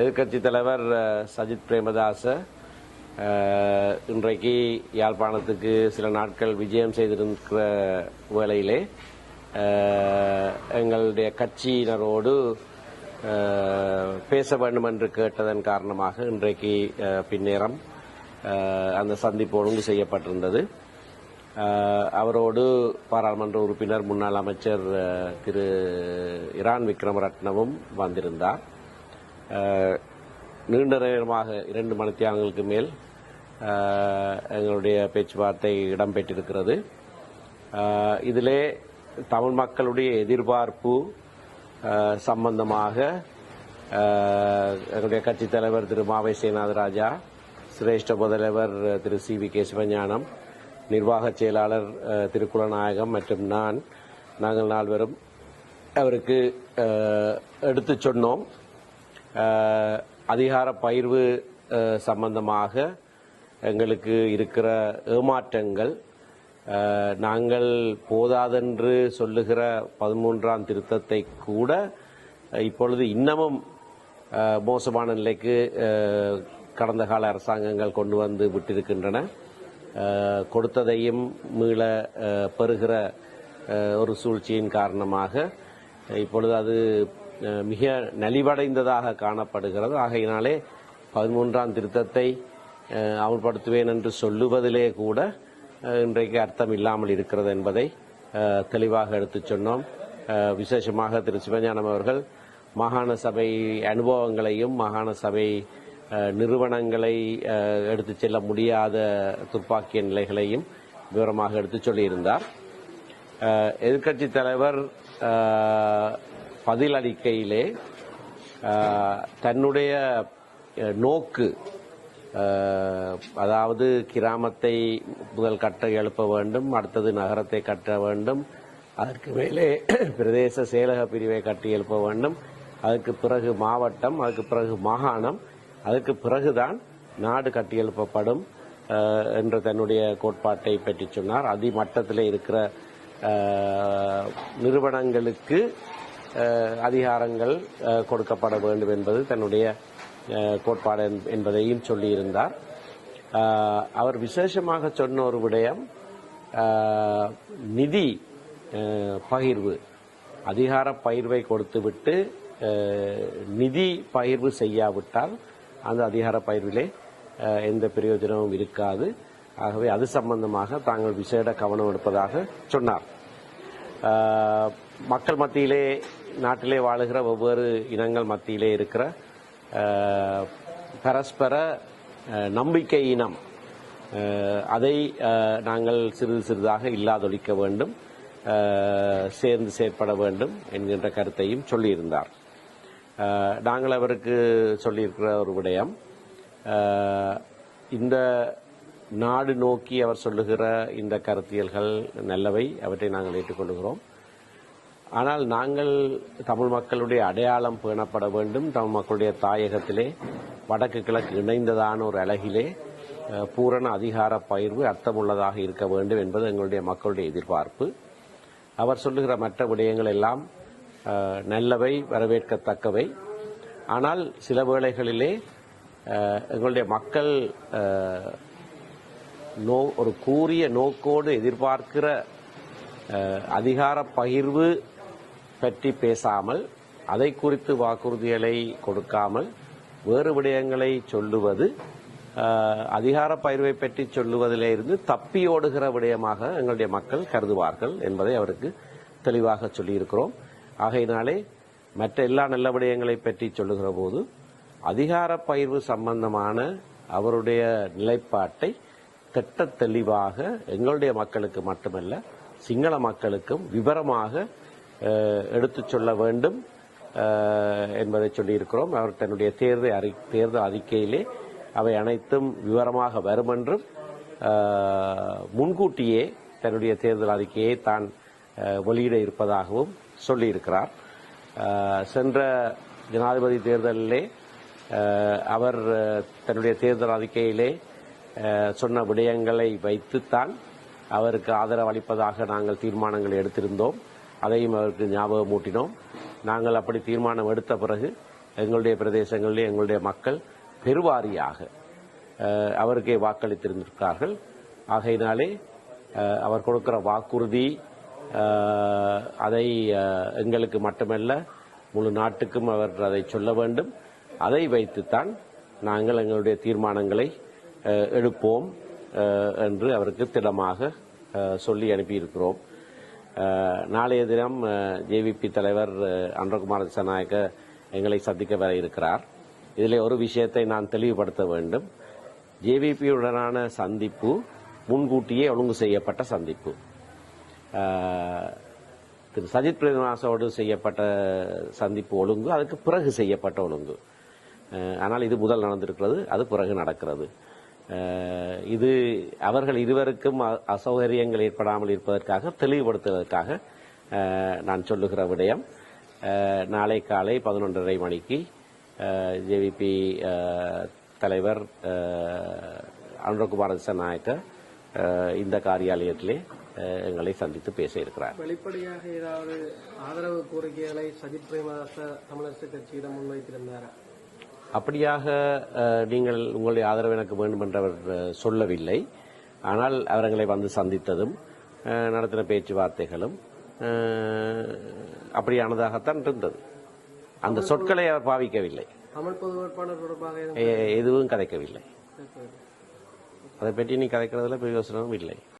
எதிர்க்கட்சி தலைவர் சஜித் பிரேமதாச இன்றைக்கு யாழ்ப்பாணத்துக்கு சில நாட்கள் விஜயம் செய்திருக்கிற வேளையிலே எங்களுடைய கட்சியினரோடு பேச வேண்டும் என்று கேட்டதன் காரணமாக இன்றைக்கு பின்னேரம் அந்த சந்திப்பு ஒழுங்கு செய்யப்பட்டிருந்தது. அவரோடு பாராளுமன்ற உறுப்பினர் முன்னாள் அமைச்சர் திரு இரான் விக்ரமரட்னவும் வந்திருந்தார். நீண்ட நேரமாக இரண்டு மணித்தியாலங்களுக்கு மேல் எங்களுடைய பேச்சுவார்த்தை இடம்பெற்றிருக்கிறது. இதிலே தமிழ் மக்களுடைய எதிர்பார்ப்பு சம்பந்தமாக எங்களுடைய கட்சித் தலைவர் திரு மாவை சேனாதராஜா சிரேஷ்ட முதல்வர் திரு சி வி கே சிவஞானம் நிர்வாக செயலாளர் திரு குலநாயகம் மற்றும் நான் நாங்கள் நால்வரும் அவருக்கு எடுத்துச் சொன்னோம். அதிகார பயிர்வு சம்பந்தமாக எங்களுக்கு இருக்கிற ஏமாற்றங்கள் நாங்கள் போதாதென்று சொல்லுகிற பதிமூன்றாம் திருத்தத்தை கூட இப்பொழுது இன்னமும் மோசமான நிலைக்கு கடந்த கால அரசாங்கங்கள் கொண்டு வந்து விட்டிருக்கின்றன. கொடுத்ததையும் மீள பெறுகிற ஒரு சூழ்ச்சியின் காரணமாக இப்பொழுது அது மிக நலிவடைந்ததாக காணப்படுகிறது. ஆகையினாலே பதிமூன்றாம் திருத்தத்தை அஹ், அமல்படுத்துவேன் என்று சொல்லுவதிலே கூட இன்றைக்கு அர்த்தம் இல்லாமல் இருக்கிறது என்பதை தெளிவாக எடுத்துச் சொன்னோம். விசேஷமாக திரு சிவஞானம் அவர்கள் மாகாண சபை அனுபவங்களையும் மாகாண சபை நிறுவனங்களை எடுத்துச் செல்ல முடியாத துப்பாக்கிய நிலைகளையும் விவரமாக எடுத்துச் சொல்லியிருந்தார். அஹ், எதிர்க்கட்சித் தலைவர் பதில் அறிக்கையிலே தன்னுடைய நோக்கு அதாவது கிராமத்தை முதல் கட்ட எழுப்ப வேண்டும் அடுத்தது நகரத்தை கட்ட வேண்டும் அதற்கு மேலே பிரதேச செயலக பிரிவை கட்டி எழுப்ப வேண்டும் அதுக்கு பிறகு மாவட்டம் அதுக்கு பிறகு மாகாணம் அதுக்கு பிறகுதான் நாடு கட்டியெழுப்பப்படும் எழுப்பப்படும் என்ற தன்னுடைய கோட்பாட்டை பற்றி சொன்னார். அதிமட்டத்தில் இருக்கிற நிறுவனங்களுக்கு அதிகாரங்கள் கொடுக்கப்பட வேண்டும் என்பது தன்னுடைய கோட்பாடு என்பதையும் சொல்லியிருந்தார். அவர் விசேஷமாக சொன்ன ஒரு விடயம் நிதி பகிர்வு. அதிகார பகிர்வை கொடுத்துவிட்டு நிதி பகிர்வு செய்யாவிட்டால் அந்த அதிகார பகிர்விலே எந்த பிரயோஜனமும் இருக்காது. ஆகவே அது சம்பந்தமாக தாங்கள் விசேட கவனம் எடுப்பதாக சொன்னார். மக்கள் மத்தியிலே நாட்டிலே வாழுகிற வெவ்வேறு இனங்கள் மத்தியிலே இருக்கிற பரஸ்பர நம்பிக்கை இனம். அதை நாங்கள் சிறிது சிறிதாக இல்லாதொழிக்க வேண்டும். சேர்ந்து செயற்பட வேண்டும் என்கின்ற கருத்தையும் சொல்லியிருந்தார். நாங்கள் அவருக்கு சொல்லியிருக்கிற ஒரு விடயம் இந்த நாடு நோக்கி அவர் சொல்லுகிற இந்த கருத்தியல்கள் நல்லவை அவற்றை நாங்கள் ஏற்றுக்கொள்கிறோம் ஆனால் நாங்கள் தமிழ் மக்களுடைய அடையாளம் பேணப்பட வேண்டும். தமிழ் மக்களுடைய தாயகத்திலே வடக்கு கிழக்கு இணைந்ததான ஒரு அழகிலே பூரண அதிகார பயிர்வு அர்த்தமுள்ளதாக இருக்க வேண்டும் என்பது எங்களுடைய மக்களுடைய எதிர்பார்ப்பு. அவர் சொல்லுகிற மற்ற விடயங்கள் எல்லாம் நல்லவை வரவேற்கத்தக்கவை. ஆனால் சில வேளைகளிலே எங்களுடைய மக்கள் நோ ஒரு கூறிய நோக்கோடு எதிர்பார்க்கிற அதிகார பகிர்வு பற்றி பேசாமல் அதை குறித்து வாக்குறுதிகளை கொடுக்காமல் வேறு விடயங்களை சொல்லுவது அதிகார பயிர்வை பற்றி சொல்லுவதிலே இருந்து தப்பி ஓடுகிற விடயமாக எங்களுடைய மக்கள் கருதுவார்கள் என்பதை அவருக்கு தெளிவாக சொல்லியிருக்கிறோம். ஆகையினாலே மற்ற எல்லா நல்ல விடயங்களை பற்றி சொல்லுகிற போது அதிகார பயிர்வு சம்பந்தமான அவருடைய நிலைப்பாட்டை திட்ட தெளிவாக எங்களுடைய மக்களுக்கு மட்டுமல்ல சிங்கள மக்களுக்கும் விவரமாக எடுத்துச் சொல்ல வேண்டும் என்பதை சொல்லியிருக்கிறோம். அவர் தன்னுடைய தேர்தல் அறி தேர்தல் அறிக்கையிலே அவை அனைத்தும் விவரமாக வரும் என்றும் முன்கூட்டியே தன்னுடைய தேர்தல் அறிக்கையை தான் வெளியிட இருப்பதாகவும் சொல்லியிருக்கிறார். சென்ற ஜனாதிபதி தேர்தலிலே அவர் தன்னுடைய தேர்தல் அறிக்கையிலே சொன்ன விடயங்களை வைத்துத்தான் அவருக்கு ஆதரவு அளிப்பதாக நாங்கள் தீர்மானங்கள் எடுத்திருந்தோம். அதையும் அவருக்கு ஞாபகமூட்டினோம் நாங்கள் அப்படி தீர்மானம் எடுத்த பிறகு எங்களுடைய பிரதேசங்களிலே எங்களுடைய மக்கள் பெருவாரியாக அவருக்கே வாக்களித்திருந்திருக்கிறார்கள். ஆகையினாலே அவர் கொடுக்கிற வாக்குறுதி அதை எங்களுக்கு மட்டுமல்ல முழு நாட்டுக்கும் அவர் அதை சொல்ல வேண்டும். அதை வைத்துத்தான் நாங்கள் எங்களுடைய தீர்மானங்களை எடுப்போம் என்று அவருக்கு திடமாக சொல்லி அனுப்பியிருக்கிறோம். நாளைய தினம் ஜேவிபி தலைவர் அன்றகுமார் திசாநாயக்க எங்களை சந்திக்க வர இருக்கிறார். இதில் ஒரு விஷயத்தை நான் தெளிவுபடுத்த வேண்டும். ஜேவிபியுடனான சந்திப்பு முன்கூட்டியே ஒழுங்கு செய்யப்பட்ட சந்திப்பு. திரு சஜித் பிரேமதாசோடு செய்யப்பட்ட சந்திப்பு ஒழுங்கு அதுக்கு பிறகு செய்யப்பட்ட ஒழுங்கு. ஆனால் இது முதல் நடந்திருக்கிறது அது பிறகு நடக்கிறது. இது அவர்கள் இருவருக்கும் அ- அசௌகரியங்கள் ஏற்படாமல் இருப்பதற்காக தெளிவுபடுத்துவதற்காக நான் சொல்லுகிற விடயம். நாளை காலை பதினொன்றரை மணிக்கு ஜேவிபி தலைவர் அஹ், அனுரகுமார இந்த காரியாலயத்திலே எங்களை சந்தித்து பேச இருக்கிறார். வெளிப்படையாக ஏதாவது ஆதரவு கோரிக்கைகளை சஜித் பிரேமதாச தமிழரசு கட்சியிடம் முன்வைத்திருந்தாரா? அப்படியாக நீங்கள் உங்களுடைய ஆதரவு எனக்கு வேண்டும் என்று அவர் அஹ், சொல்லவில்லை. ஆனால் அவர்களை வந்து சந்தித்ததும் நடத்தின பேச்சுவார்த்தைகளும் அப்படியானதாகத்தான் இருந்தது. அந்த சொற்களை அவர் பாவிக்கவில்லை. எதுவும் கதைக்கவில்லை. அதை பற்றி நீ கதைக்கிறதுல பிரயோசனமும் இல்லை.